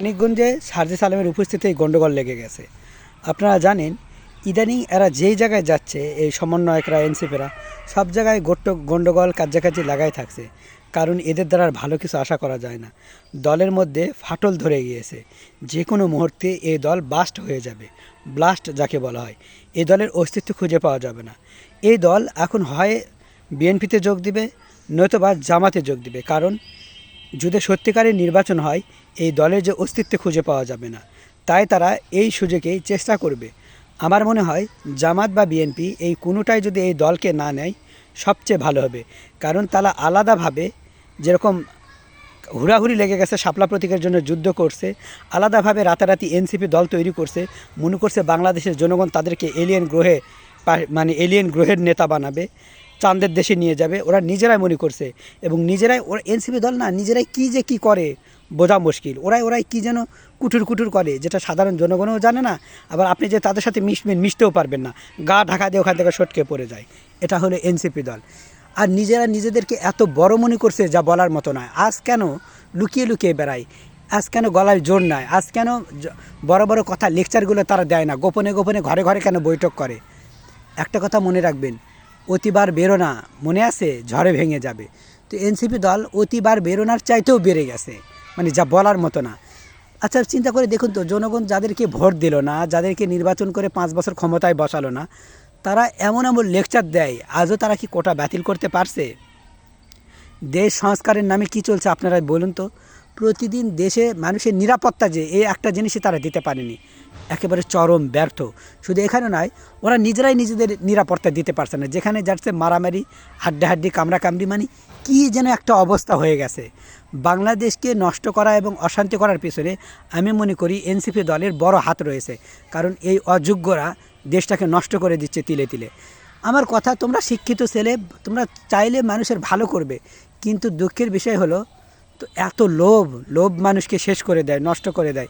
মানিকগঞ্জে সার্জিস আলমের উপস্থিতিতে গণ্ডগোল লেগে গেছে। আপনারা জানেন, ইদানিং এরা যেই জায়গায় যাচ্ছে, এই সমন্বয়করা, এনসিপিরা, সব জায়গায় গোট্ট গণ্ডগোল কাছাকাছি লাগাই থাকছে। কারণ এদের দ্বারা ভালো কিছু আশা করা যায় না। দলের মধ্যে ফাটল ধরে গিয়েছে। যে কোনো মুহূর্তে এই দল বাস্ট হয়ে যাবে। ব্লাস্ট যাকে বলা হয়। এই দলের অস্তিত্ব খুঁজে পাওয়া যাবে না। এই দল এখন হয় বিএনপিতে যোগ দিবে নয়তো বা জামাতে যোগ দিবে। কারণ যদি সত্যিকারের নির্বাচন হয়, এই দলের যে অস্তিত্ব খুঁজে পাওয়া যাবে না। তাই তারা এই সুযোগেই চেষ্টা করবে। আমার মনে হয়, জামাত বা বিএনপি এই কোনোটাই যদি এই দলকে না নেয়, সবচেয়ে ভালো হবে। কারণ তারা আলাদাভাবে যেরকম হুড়াহুড়ি লেগে গেছে, শাপলা প্রতীকের জন্য যুদ্ধ করছে, আলাদাভাবে রাতারাতি এনসিপি দল তৈরি করছে, মনে করছে বাংলাদেশের জনগণ তাদেরকে এলিয়েন গ্রহে মানে এলিয়েন গ্রহের নেতা বানাবে। চাঁদের দেশে নিয়ে যাবে, ওরা নিজেরাই মনে করছে এবং নিজেরাই ওরা এনসিপি দল না, নিজেরাই কী যে কী করে বোঝা মুশকিল। ওরাই ওরাই কী যেন কুটুর কুটুর করে, যেটা সাধারণ জনগণও জানে না, আবার আপনি যে তাদের সাথে মিশবেন মিশতেও পারবেন না, গা ঢাকা দিয়ে ওখান থেকে সটকে পড়ে যায়। এটা হলো এনসিপি দল। আর নিজেরা নিজেদেরকে এত বড় মনে করছে যা বলার মতো নয়। আজ কেন লুকিয়ে লুকিয়ে বেড়ায়? আজ কেন গলায় জোর নাই আজ কেন বড় বড় কথা লেকচারগুলো তারা দেয় না? গোপনে গোপনে ঘরে ঘরে কেন বৈঠক করে? একটা কথা মনে রাখবেন অতিবার বেরোনা মনে আছে? ঝড়ে ভেঙে যাবে। তো এনসিপি দল অতিবার বেরোনার চাইতেও বেড়ে গেছে। মানে যা বলার মতো না। আচ্ছা চিন্তা করে দেখুন তো, জনগণ যাদেরকে ভোট দিল না, যাদেরকে নির্বাচন করে পাঁচ বছর ক্ষমতায় বসালো না, তারা এমন এমন লেকচার দেয়, আজও তারা কি কোটা বাতিল করতে পারছে? দেশ সংস্কারের নামে কি চলছে আপনারা বলুন তো। প্রতিদিন দেশে মানুষের নিরাপত্তা যে এই একটা জিনিসই তারা দিতে পারেনি। একেবারে চরম, ব্যর্থ। শুধু এখানে নয়, ওরা নিজেরাই নিজেদের নিরাপত্তা দিতে পারছে না। যেখানে যাচ্ছে মারামারি, হাড্ডাহাড্ডি, কামড়াকামড়ি মানে কী যেন একটা অবস্থা হয়ে গেছে। বাংলাদেশকে নষ্ট করা এবং অশান্তি করার পিছনে আমি মনে করি এনসিপি দলের বড় হাত রয়েছে। কারণ এই অযোগ্যরা দেশটাকে নষ্ট করে দিচ্ছে তিলে তিলে। আমার কথা, তোমরা শিক্ষিত ছেলে, তোমরা চাইলে মানুষের ভালো করবে। কিন্তু দুঃখের বিষয় হলো তো এত লোভ লোভ মানুষকে শেষ করে দেয়, নষ্ট করে দেয়।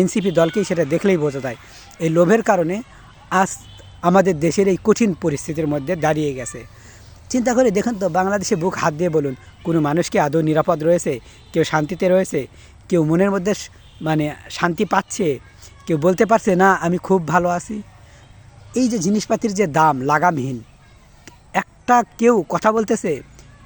এনসিপি দলকেই সেটা দেখলেই বোঝা যায়। এই লোভের কারণে আজ আমাদের দেশের এই কঠিন পরিস্থিতির মধ্যে দাঁড়িয়ে গেছে। চিন্তা করে দেখুন তো, বাংলাদেশে বুক হাত দিয়ে বলুন, কোনো মানুষকে আদৌ নিরাপদ রয়েছে? কেউ শান্তিতে রয়েছে? কেউ মনের মধ্যে মানে শান্তি পাচ্ছে? কেউ বলতে পারছে, না, আমি খুব ভালো আছি। এই যে জিনিসপাতির যে দাম, লাগামহীন, একটা কেউ কথা বলতেছে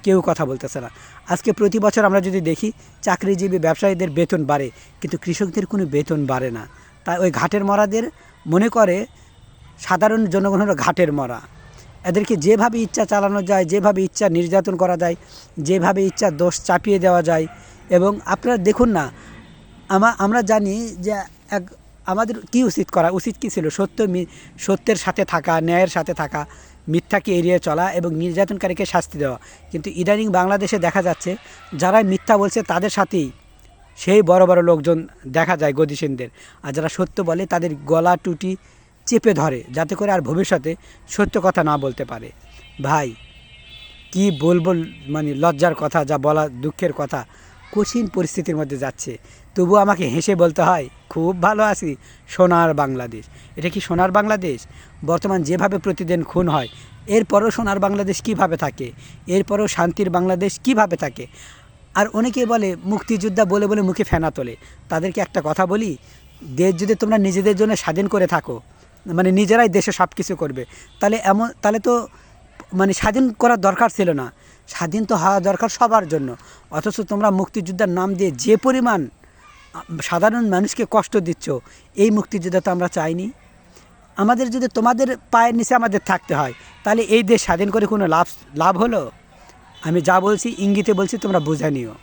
কেউ কথা বলতেছে না। আজকে প্রতি বছর আমরা যদি দেখি, চাকরিজীবী ব্যবসায়ীদের বেতন বাড়ে, কিন্তু কৃষকদের কোনো বেতন বাড়ে না। তাই ওই ঘাটের মরাদের মনে করে সাধারণ জনগণ হলো ঘাটের মরা। এদেরকে যেভাবে ইচ্ছা চালানো যায়, যেভাবে ইচ্ছা নির্যাতন করা যায়, যেভাবে ইচ্ছা দোষ চাপিয়ে দেওয়া যায়, এবং আপনারা দেখুন না, আমা, আমরা জানি যে এক, আমাদের কি উচিত করা? উচিত কী ছিল? সত্য সত্যের সাথে থাকা, ন্যায়ের সাথে থাকা। মিথ্যাকে এড়িয়ে চলা এবং নির্যাতনকারীকে শাস্তি দেওয়া। কিন্তু ইদানিং বাংলাদেশে দেখা যাচ্ছে যারা মিথ্যা বলছে তাদের সাথেই সেই বড় বড় লোকজন দেখা যায় গদিসীনদের আর যারা সত্য বলে তাদের গলা টুটি চেপে ধরে, যাতে করে আর ভবিষ্যতে সত্য কথা না বলতে পারে। ভাই, কি বলব মানে লজ্জার কথা যা বলা দুঃখের কথা, কঠিন পরিস্থিতির মধ্যে যাচ্ছে। তবু আমাকে হেসে বলতে হয়, খুব ভালো আছি, সোনার বাংলাদেশ। এটা কি সোনার বাংলাদেশ? বর্তমান যেভাবে প্রতিদিন খুন হয়, এরপরও সোনার বাংলাদেশ কীভাবে থাকে? এরপরও শান্তির বাংলাদেশ কীভাবে থাকে? আর অনেকে বলে, মুক্তিযোদ্ধা বলে বলে মুখে ফেনা তোলে। তাদেরকে একটা কথা বলি, দেশ যদি তোমরা নিজেদের জন্য স্বাধীন করে থাকো মানে নিজেরাই দেশে সব কিছু করবে, তাহলে এমন, তাহলে তো মানে স্বাধীন করার দরকার ছিল না। স্বাধীন তো হওয়া দরকার সবার জন্য। অথচ তোমরা মুক্তিযোদ্ধার নাম দিয়ে যে পরিমাণ সাধারণ মানুষকে কষ্ট দিচ্ছ, এই মুক্তিযুদ্ধ তো আমরা চাইনি। আমাদের যদি তোমাদের পায়ের নিচে আমাদের থাকতে হয়, তাহলে এই দেশ স্বাধীন করে কোনো লাভ লাভ হলো? আমি যা বলছি, ইঙ্গিতে বলছি, তোমরা বুঝে নিও।